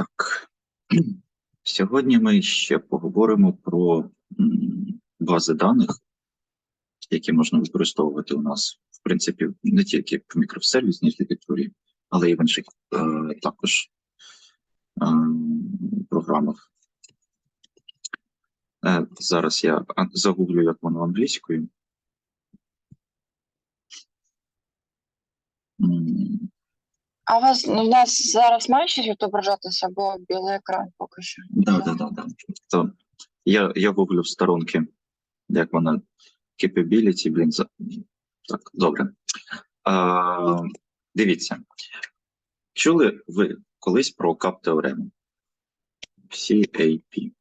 Так. Сьогодні ми ще поговоримо про бази даних, які можна використовувати у нас, в принципі, не тільки в мікросервісній архітектурі, але й в інших е, також е, програмах. Е, зараз я загуглю, як воно англійською. А у вас ну, у нас зараз має щось відображатися, бо білий екран поки що. Да, да, да, да. То я, я гуглю в сторонки, як вона capability, блін, за... так, добре. А, дивіться, чули ви колись про кап теорему? CAP.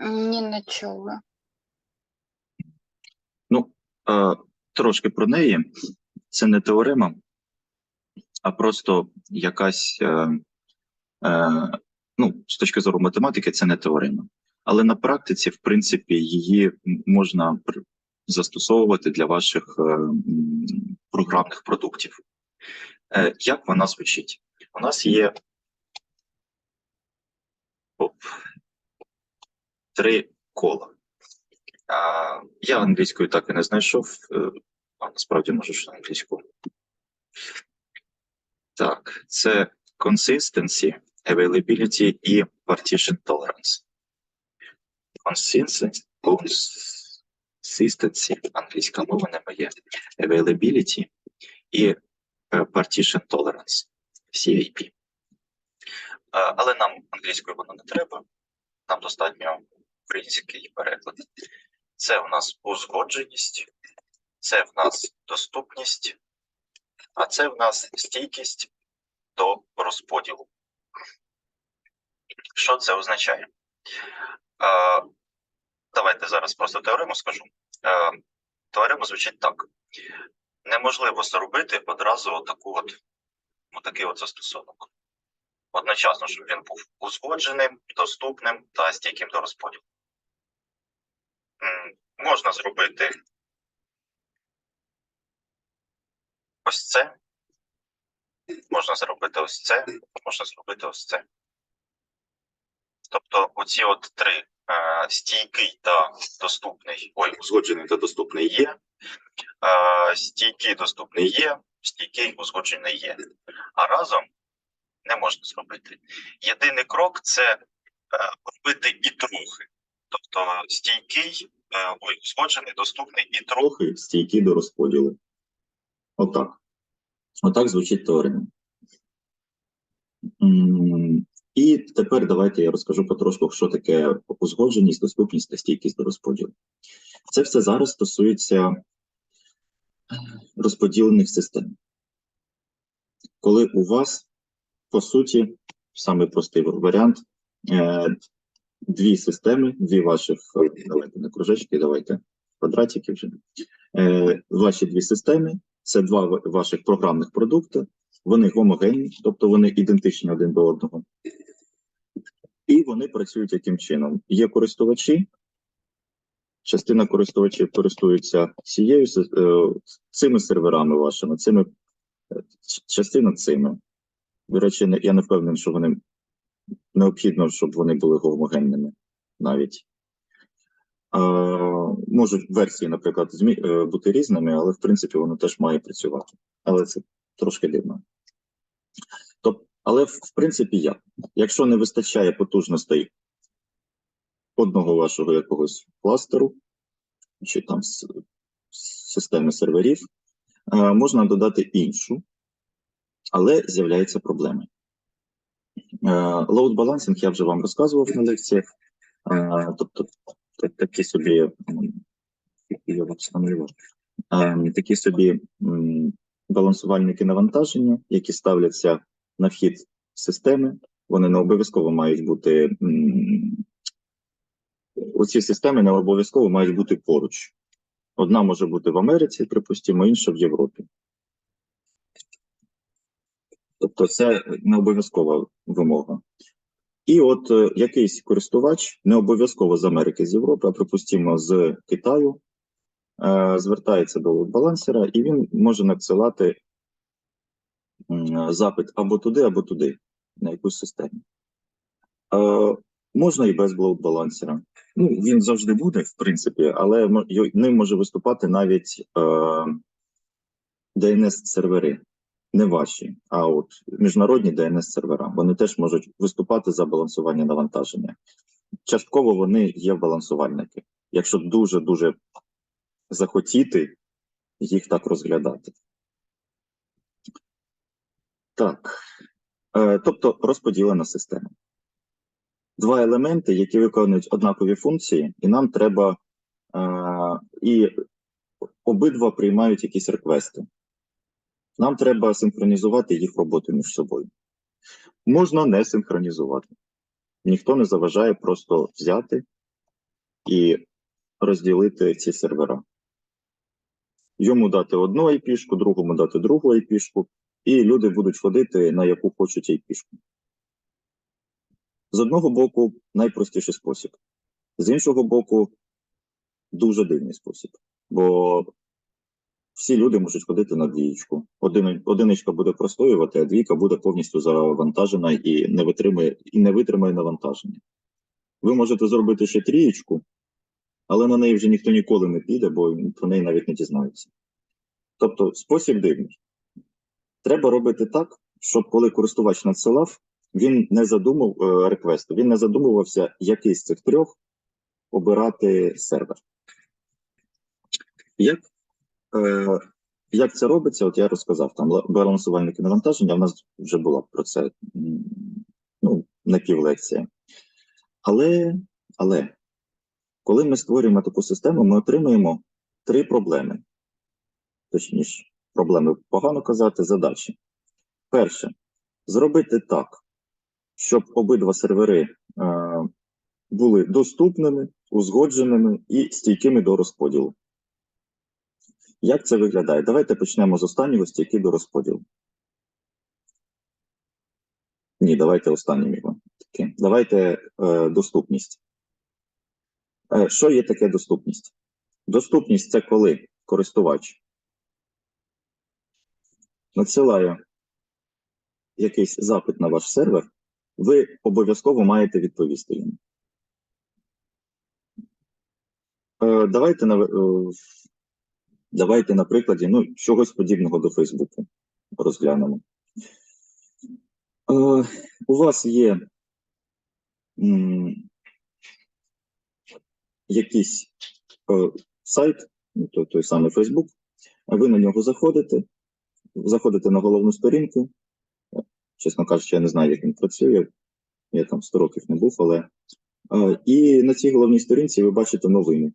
Ні, не чула. Ну, а, трошки про неї. Це не теорема, а просто якась, е, е, ну, з точки зору математики, це не теорема. Але на практиці, в принципі, її можна застосовувати для ваших е, програмних продуктів. Е, як вона звучить? У нас є оп, три кола. Я англійською так і не знайшов, е, а насправді можу ж англійською. Так, це consistency, availability і partition tolerance. Consistency, consistency англійська мова не моє, availability і е, partition tolerance, CAP. Е, Але нам англійською воно не треба, нам достатньо український переклад. Це у нас узгодженість, це в нас доступність, а це в нас стійкість до розподілу. Що це означає? Е, давайте зараз просто теорему скажу. Е, теорема звучить так: неможливо зробити одразу таку от, отакий от застосунок. Одночасно, щоб він був узгодженим, доступним та стійким до розподілу. Можна зробити ось це. Можна зробити ось це, можна зробити ось це. Тобто, оці от три е, стійкий та доступний, ой, узгоджений та доступний є, е, стійкий доступний є, стійкий узгоджений є. А разом не можна зробити. Єдиний крок це е, робити і трохи. Тобто стійкий, е, ой, узгоджений, доступний і трохи стійкий до розподілу. Отак. Отак звучить теорема. І тепер давайте я розкажу потрошку, що таке узгодженість, доступність та стійкість до розподілу. Це все зараз стосується е, розподілених систем. Коли у вас, по суті, самий простий варіант, е, дві системи, дві ваших, е, давайте не кружечки, давайте квадратики вже. Е, Ваші дві системи це два ваших програмних продукти, вони гомогенні, тобто вони ідентичні один до одного. І вони працюють яким чином? Є користувачі, частина користувачів користуються цією е, цими серверами вашими, цими е, частина цими. До речі, я не впевнений, що вони необхідно, щоб вони були гомогенними навіть. Е, можуть версії, наприклад, змі, е, бути різними, але в принципі воно теж має працювати. Але це трошки дивно. Тобто, але в, принципі як? Якщо не вистачає потужностей одного вашого якогось кластеру чи там системи серверів, е, можна додати іншу, але з'являються проблеми. Load balancing я вже вам розказував на лекціях. Е, Тобто такі собі я встановлював, е, такі собі балансувальники навантаження, які ставляться на вхід системи. Вони не обов'язково мають бути. Оці системи не обов'язково мають бути поруч. Одна може бути в Америці, припустимо, інша в Європі. Тобто це не обов'язкова вимога. І от е, якийсь користувач, не обов'язково з Америки, з Європи, а припустимо з Китаю, е, звертається до балансера, і він може надсилати запит або туди, або туди, на якусь систему. Е, можна і без балансера. Ну, він завжди буде, в принципі, але ним може виступати навіть DNS-сервери. Не ваші, а от міжнародні DNS-сервера. Вони теж можуть виступати за балансування навантаження. Частково вони є балансувальники, якщо дуже-дуже захотіти їх так розглядати. Так. Е, тобто розподілена система. Два елементи, які виконують однакові функції, і нам треба е, і обидва приймають якісь реквести. Нам треба синхронізувати їх роботу між собою. Можна не синхронізувати. Ніхто не заважає просто взяти і розділити ці сервера. Йому дати одну IP-шку, другому дати другу IP-шку, і люди будуть ходити на яку хочуть IP-шку. З одного боку, найпростіший спосіб, з іншого боку, дуже дивний спосіб. Бо всі люди можуть ходити на двієчку. Один, одиничка буде простоювати, а двійка буде повністю завантажена і не витримає, і не витримає навантаження. Ви можете зробити ще трієчку, але на неї вже ніхто ніколи не піде, бо про неї навіть не дізнаються. Тобто спосіб дивний. Треба робити так, щоб коли користувач надсилав, він не задумав е, реквесту, він не задумувався, який з цих трьох обирати сервер. Як, е, як це робиться? От я розказав там балансувальники навантаження. У нас вже була про це ну, напівлекція. Але, але коли ми створюємо таку систему, ми отримуємо три проблеми. Точніше, проблеми погано казати, задачі. Перше, зробити так, щоб обидва сервери е, були доступними, узгодженими і стійкими до розподілу. Як це виглядає? Давайте почнемо з останнього стійки до розподілу. Ні, давайте останнім його. Давайте е, доступність. Е, що є таке доступність? Доступність це коли користувач надсилає якийсь запит на ваш сервер, ви обов'язково маєте відповісти йому. Е, давайте е, давайте на прикладі ну, чогось подібного до Фейсбуку розглянемо. Е, у вас є м, якийсь е, сайт, ну, той, той самий Facebook, ви на нього заходите, заходите на головну сторінку. Чесно кажучи, я не знаю, як він працює. Я там 100 років не був, але. е, і на цій головній сторінці ви бачите новини.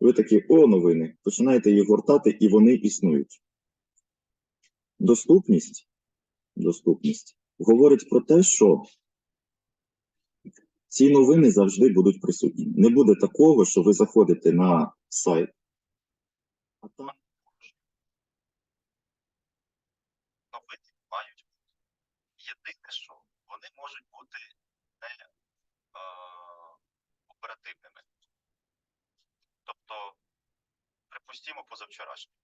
Ви такі, о, новини. Починаєте їх гортати, і вони існують. Доступність, доступність говорить про те, що ці новини завжди будуть присутні. Не буде такого, що ви заходите на сайт, а там новини мають бути. Єдине, що вони можуть бути не е, оперативними. Тобто, припустімо, позавчорашні.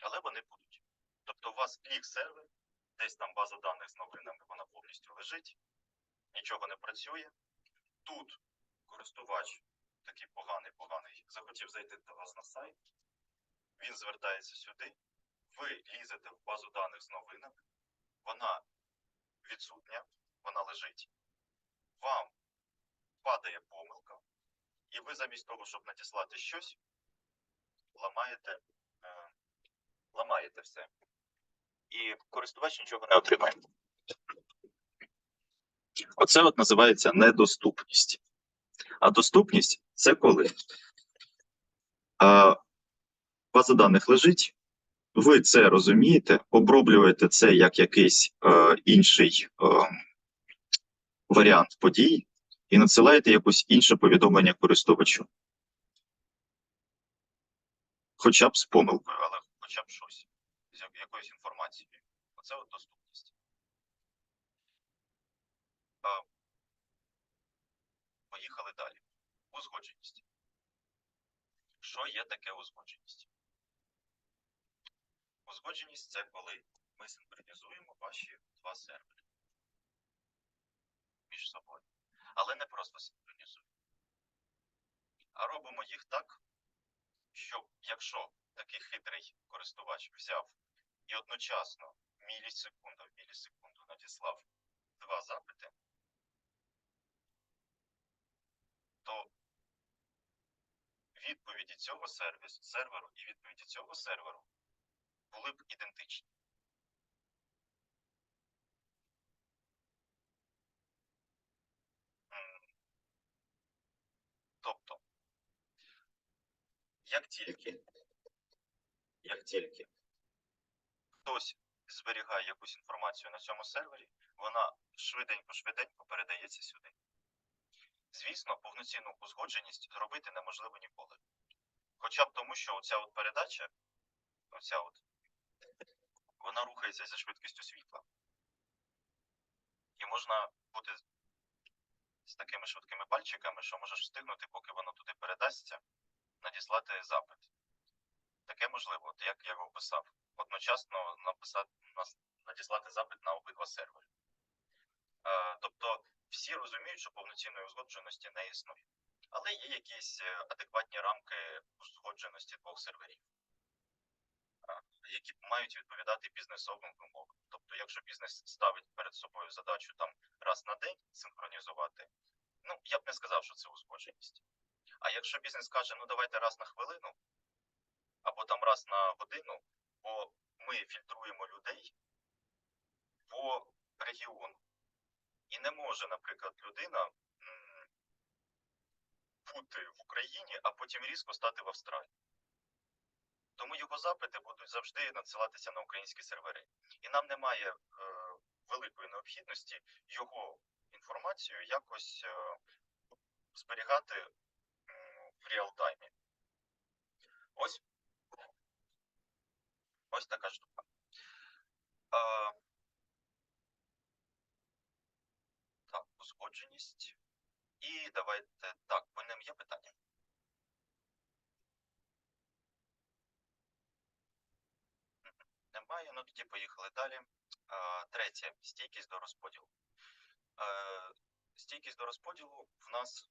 Але вони будуть. Тобто, у вас ліг сервер, десь там база даних з новинами, вона повністю лежить, нічого не працює. Тут користувач такий поганий, поганий, захотів зайти до вас на сайт. Він звертається сюди. Ви лізете в базу даних з новинами, вона відсутня, вона лежить. Вам падає помилка, і ви замість того, щоб надіслати щось, ламаєте, е, ламаєте все. І користувач нічого не отримає. Оце от називається недоступність. А доступність це коли а, база даних лежить, ви це розумієте, оброблюєте це як якийсь е, інший е, варіант подій і надсилаєте якусь інше повідомлення користувачу. Хоча б з помилкою, але хоча б щось, з якоюсь інформацією. Оце от доступність. А, поїхали далі. Узгодженість. Що є таке узгодженість? Узгодженість це коли ми синхронізуємо ваші два сервери між собою. Але не просто синхронізуємо. А робимо їх так, щоб якщо такий хитрий користувач взяв і одночасно мілісекунду в мілісекунду надіслав два запити, то відповіді цього сервісу, серверу і відповіді цього серверу були б ідентичні. М, Тобто, як тільки, як тільки хтось зберігає якусь інформацію на цьому сервері, вона швиденько-швиденько передається сюди. Звісно, повноцінну узгодженість зробити неможливо ніколи. Хоча б тому, що оця от передача, оця от, вона рухається за швидкістю світла. І можна бути з такими швидкими пальчиками, що можеш встигнути, поки воно туди передасться, надіслати запит. Таке можливо, от як я його описав, одночасно написати, надіслати запит на обидва сервери. Е, тобто всі розуміють, що повноцінної узгодженості не існує. Але є якісь е, адекватні рамки узгодженості двох серверів, е, які мають відповідати бізнесовим вимогам. Тобто, якщо бізнес ставить перед собою задачу там раз на день синхронізувати, ну я б не сказав, що це узгодженість. А якщо бізнес каже, ну давайте раз на хвилину, або там раз на годину, бо ми фільтруємо людей по регіону. І не може, наприклад, людина бути в Україні, а потім різко стати в Австралії. Тому його запити будуть завжди надсилатися на українські сервери. І нам немає е, великої необхідності його інформацію якось е, зберігати в реал-таймі. Ось. Ось така штука. А, так, узгодженість. І давайте так, по ним є питання. Немає, ну тоді поїхали далі. А, третє стійкість до розподілу. Е, стійкість до розподілу в нас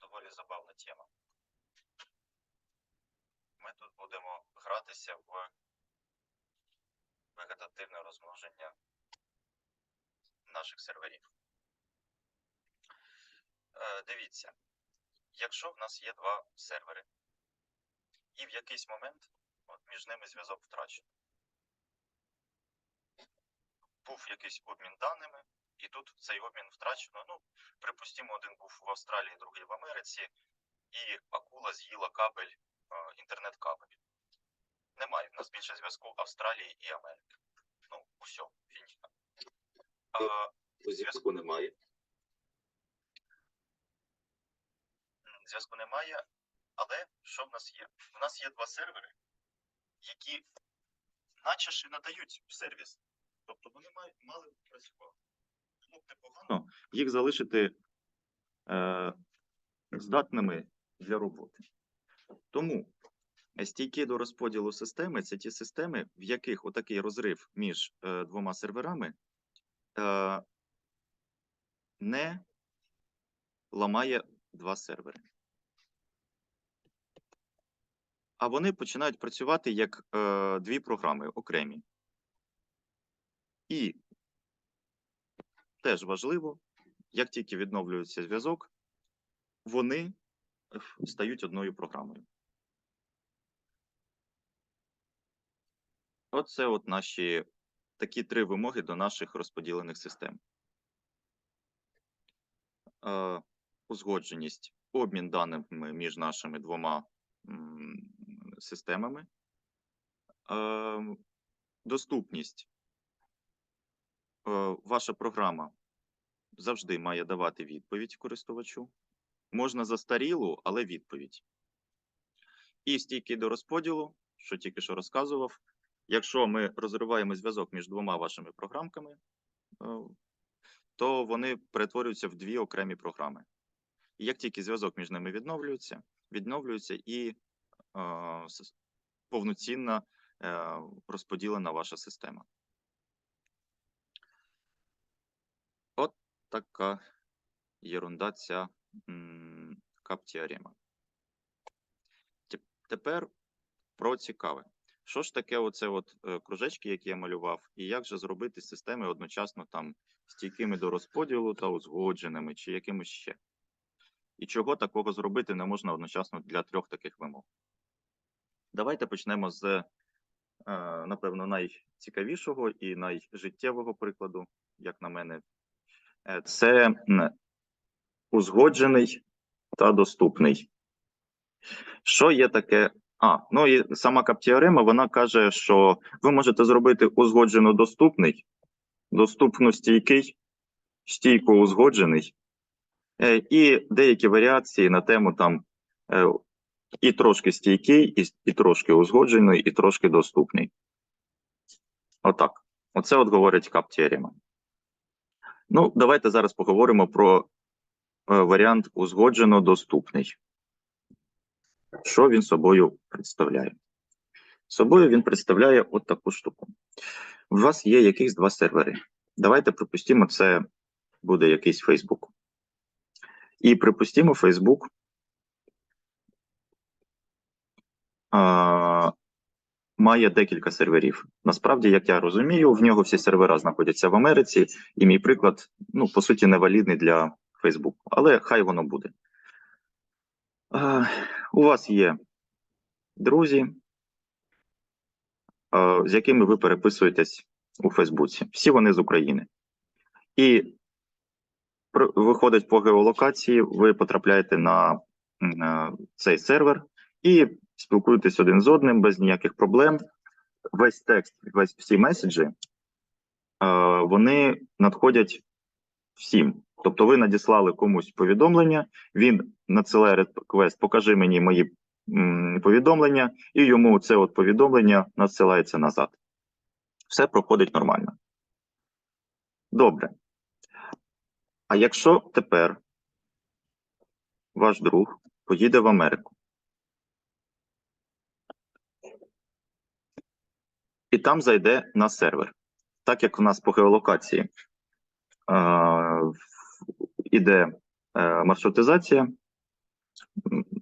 доволі забавна тема. Ми тут будемо гратися в вегетативне розмноження наших серверів. Е, дивіться, якщо в нас є два сервери, і в якийсь момент от, між ними зв'язок втрачено. Був якийсь обмін даними, і тут цей обмін втрачено. Ну, припустимо, один був в Австралії, другий в Америці, і акула з'їла кабель, е, інтернет-кабель. Немає в нас більше зв'язку Австралії і Америки. Ну, усе, фінішно. Е, зв'язку немає. Зв'язку немає, але що в нас є? У нас є два сервери, які наче ж і надають сервіс. Тобто вони мали б працювати. Було непогано їх залишити е, здатними для роботи. Тому стійкі до розподілу системи це ті системи, в яких отакий розрив між е, двома серверами е, не ламає два сервери. А вони починають працювати як е, дві програми окремі. І теж важливо, як тільки відновлюється зв'язок, вони е, стають одною програмою. Оце от наші такі три вимоги до наших розподілених систем. Е, узгодженість, обмін даними між нашими двома м, системами, е, доступність. Е, ваша програма завжди має давати відповідь користувачу. Можна застарілу, але відповідь. І стійкий до розподілу, що тільки що розказував. Якщо ми розриваємо зв'язок між двома вашими програмками, е, то вони перетворюються в дві окремі програми. І як тільки зв'язок між ними відновлюється, відновлюється і е, повноцінна е, розподілена ваша система. От така єрунда ця каптіарема. Тепер про цікаве. Що ж таке оце от е, кружечки, які я малював, і як же зробити системи одночасно там стійкими до розподілу та узгодженими, чи якимось ще? І чого такого зробити не можна одночасно для трьох таких вимог? Давайте почнемо з, е, напевно, найцікавішого і найжиттєвого прикладу, як на мене. Е, Це узгоджений та доступний. Що є таке? А, ну і сама каптіарема, вона каже, що ви можете зробити узгоджено доступний, доступно стійкий, стійко узгоджений, е, і деякі варіації на тему там е, і трошки стійкий, і, і трошки узгоджений, і трошки доступний. Отак. Оце от говорить каптіарема. Ну, давайте зараз поговоримо про е, варіант узгоджено доступний. Що він собою представляє? Собою він представляє от таку штуку. У вас є якихось два сервери. Давайте припустимо, це буде якийсь Facebook. І припустимо, Facebook а, має декілька серверів. Насправді, як я розумію, в нього всі сервера знаходяться в Америці, і мій приклад, ну, по суті, невалідний для Facebook. Але хай воно буде. А, у вас є друзі, з якими ви переписуєтесь у Фейсбуці. Всі вони з України. І виходить по геолокації, ви потрапляєте на е, цей сервер і спілкуєтесь один з одним без ніяких проблем. Весь текст, весь всі меседжі, е, вони надходять всім. Тобто ви надіслали комусь повідомлення, він надсилає реквест, покажи мені мої повідомлення, і йому це от повідомлення надсилається назад. Все проходить нормально. Добре. А якщо тепер ваш друг поїде в Америку і там зайде на сервер, так як у нас по геолокації в- іде е, маршрутизація,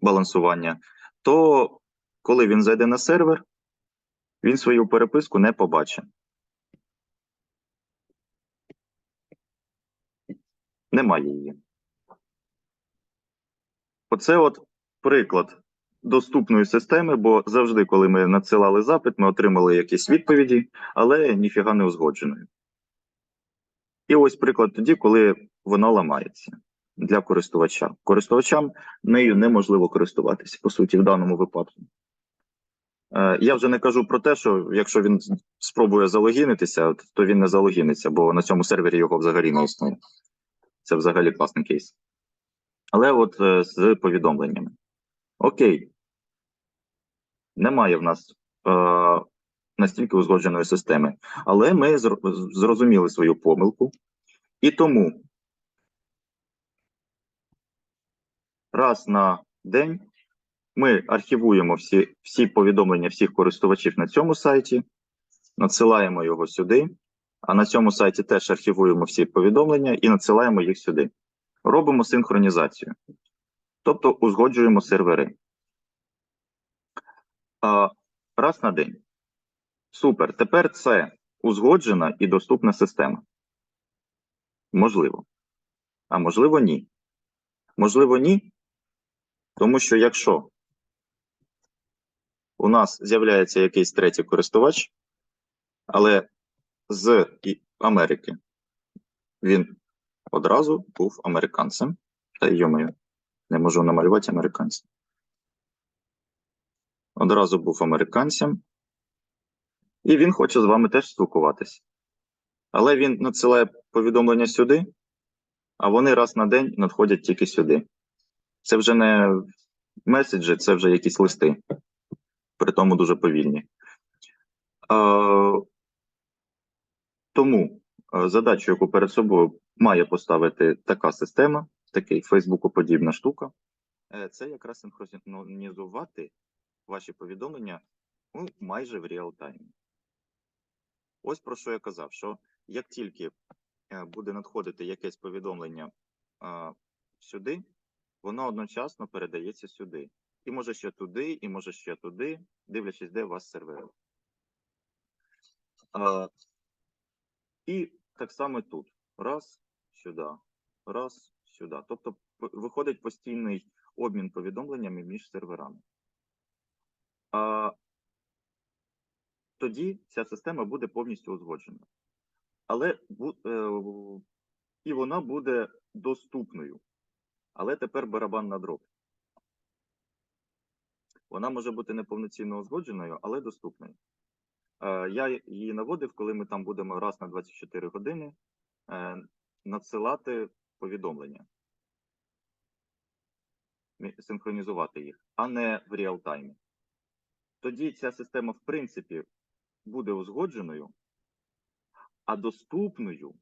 балансування, то коли він зайде на сервер, він свою переписку не побачить. Немає її. Оце от приклад доступної системи, бо завжди, коли ми надсилали запит, ми отримали якісь відповіді, але ніфіга не узгодженої. І ось приклад тоді, коли вона ламається для користувача. Користувачам нею неможливо користуватися, по суті, в даному випадку. Е, Я вже не кажу про те, що якщо він спробує залогінитися, то він не залогіниться, бо на цьому сервері його взагалі не існує. Це взагалі класний кейс. Але от е, з повідомленнями. Окей. Немає в нас е, настільки узгодженої системи. Але ми зрозуміли свою помилку. І тому раз на день ми архівуємо всі, всі повідомлення всіх користувачів на цьому сайті, надсилаємо його сюди, а на цьому сайті теж архівуємо всі повідомлення і надсилаємо їх сюди. Робимо синхронізацію. Тобто узгоджуємо сервери. А, раз на день. Супер. Тепер це узгоджена і доступна система. Можливо. А можливо, ні. Можливо, ні. Тому що якщо у нас з'являється якийсь третій користувач, але з Америки він одразу був американцем. Та йомою, не можу намалювати американця. Одразу був американцем, і він хоче з вами теж спілкуватися. Але він надсилає повідомлення сюди, а вони раз на день надходять тільки сюди. Це вже не меседжі, це вже якісь листи, при тому дуже повільні. Тому задачу, яку перед собою має поставити така система, такий Фейсбуку-подібна штука, е, це якраз синхронізувати ваші повідомлення ну, майже в реал-таймі. Ось про що я казав, що як тільки е, буде надходити якесь повідомлення сюди, воно одночасно передається сюди. І може ще туди, і може ще туди, дивлячись, де у вас сервер. Е, і так само тут. Раз, сюди, раз, сюди. Тобто виходить постійний обмін повідомленнями між серверами. А, тоді ця система буде повністю узгоджена. Але е, і вона буде доступною. Але тепер барабан на дроб. Вона може бути неповноцінно узгодженою, але доступною. Е, Я її наводив, коли ми там будемо раз на 24 години е, надсилати повідомлення, синхронізувати їх, а не в реал-таймі. Тоді ця система, в принципі, буде узгодженою, а доступною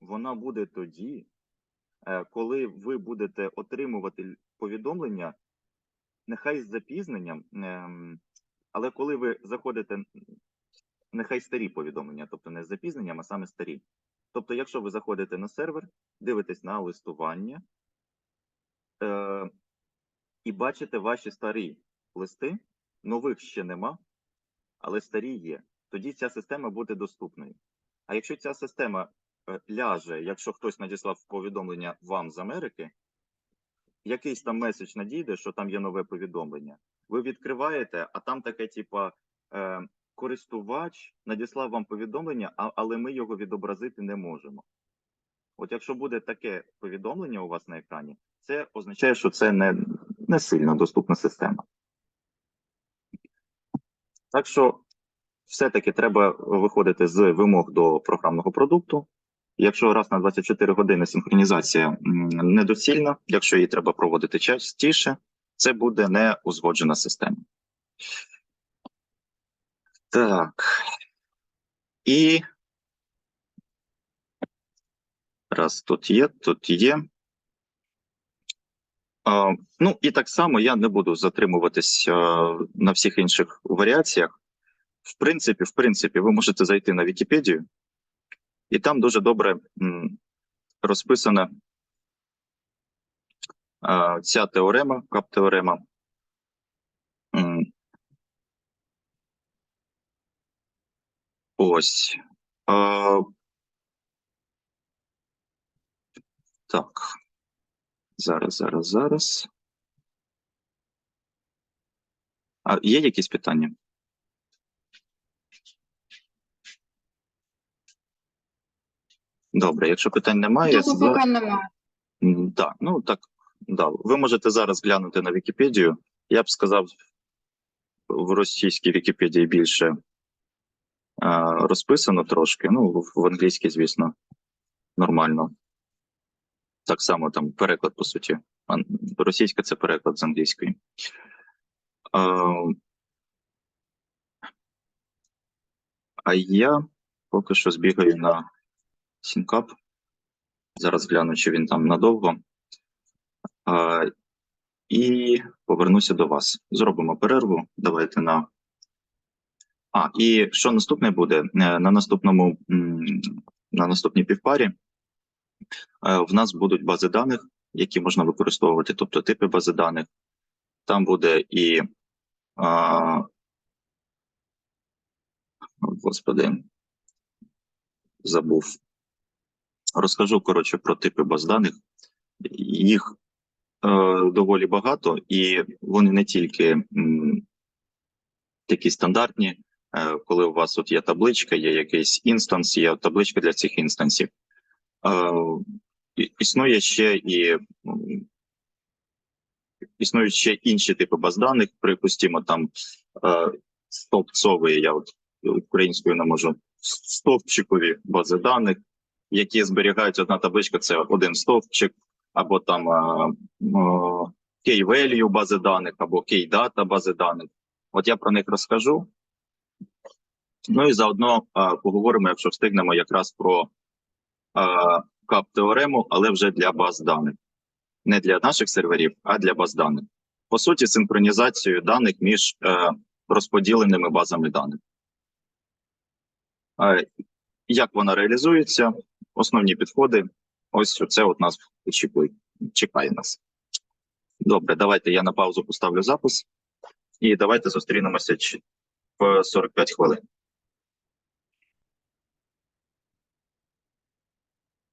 вона буде тоді, коли ви будете отримувати повідомлення, нехай з запізненням, ем, але коли ви заходите, нехай старі повідомлення, тобто не з запізненням, а саме старі. Тобто, якщо ви заходите на сервер, дивитесь на листування е, і бачите ваші старі листи, нових ще нема, але старі є, тоді ця система буде доступною. А якщо ця система е, ляже, якщо хтось надіслав повідомлення вам з Америки, якийсь там меседж надійде, що там є нове повідомлення. Ви відкриваєте, а там таке, типа, е, користувач надіслав вам повідомлення, але ми його відобразити не можемо. От якщо буде таке повідомлення у вас на екрані, це означає, що це не, не сильно доступна система. Так що все-таки треба виходити з вимог до програмного продукту. Якщо раз на 24 години синхронізація недоцільна, якщо її треба проводити частіше, це буде не узгоджена система. Так. І раз тут є, тут є. А, ну і так само я не буду затримуватись а, на всіх інших варіаціях. В принципі, в принципі, ви можете зайти на Вікіпедію, і там дуже добре розписана ця теорема, кап-теорема. Ось. Так. Зараз, зараз, зараз. А є якісь питання? Добре, якщо питань немає, Тут за- поки немає. Так, ну так, да. Ви можете зараз глянути на Вікіпедію. Я б сказав, в російській Вікіпедії більше а, розписано трошки. Ну, в, англійській, звісно, нормально. Так само там переклад, по суті. Російська це переклад з англійської. А, а я поки що збігаю на Сінкап. Зараз гляну, чи він там надовго. А, і повернуся до вас. Зробимо перерву. Давайте на. А, і що наступне буде? Е, На наступному на наступній півпарі е, в нас будуть бази даних, які можна використовувати, тобто типи бази даних. Там буде і. А, господи, забув. Розкажу коротше про типи баз даних. Їх е, доволі багато, і вони не тільки м, такі стандартні, е, коли у вас от є табличка, є якийсь інстанс, є табличка для цих інстансів. Е, існує ще і існують ще інші типи баз даних, припустимо, там е, стовпцові, я от українською не можу, стовпчикові бази даних, які зберігають одна табличка, це один стовпчик, або там е, е, key-value бази даних, або key-data бази даних. От я про них розкажу. Ну і заодно е, поговоримо, якщо встигнемо, якраз про е, кап-теорему, але вже для баз даних. Не для наших серверів, а для баз даних. По суті, синхронізацію даних між е, розподіленими базами даних. Е, Як вона реалізується? Основні підходи. Ось це от нас очікує, чекає нас. Добре, давайте я на паузу поставлю запис. І давайте зустрінемося в 45 хвилин.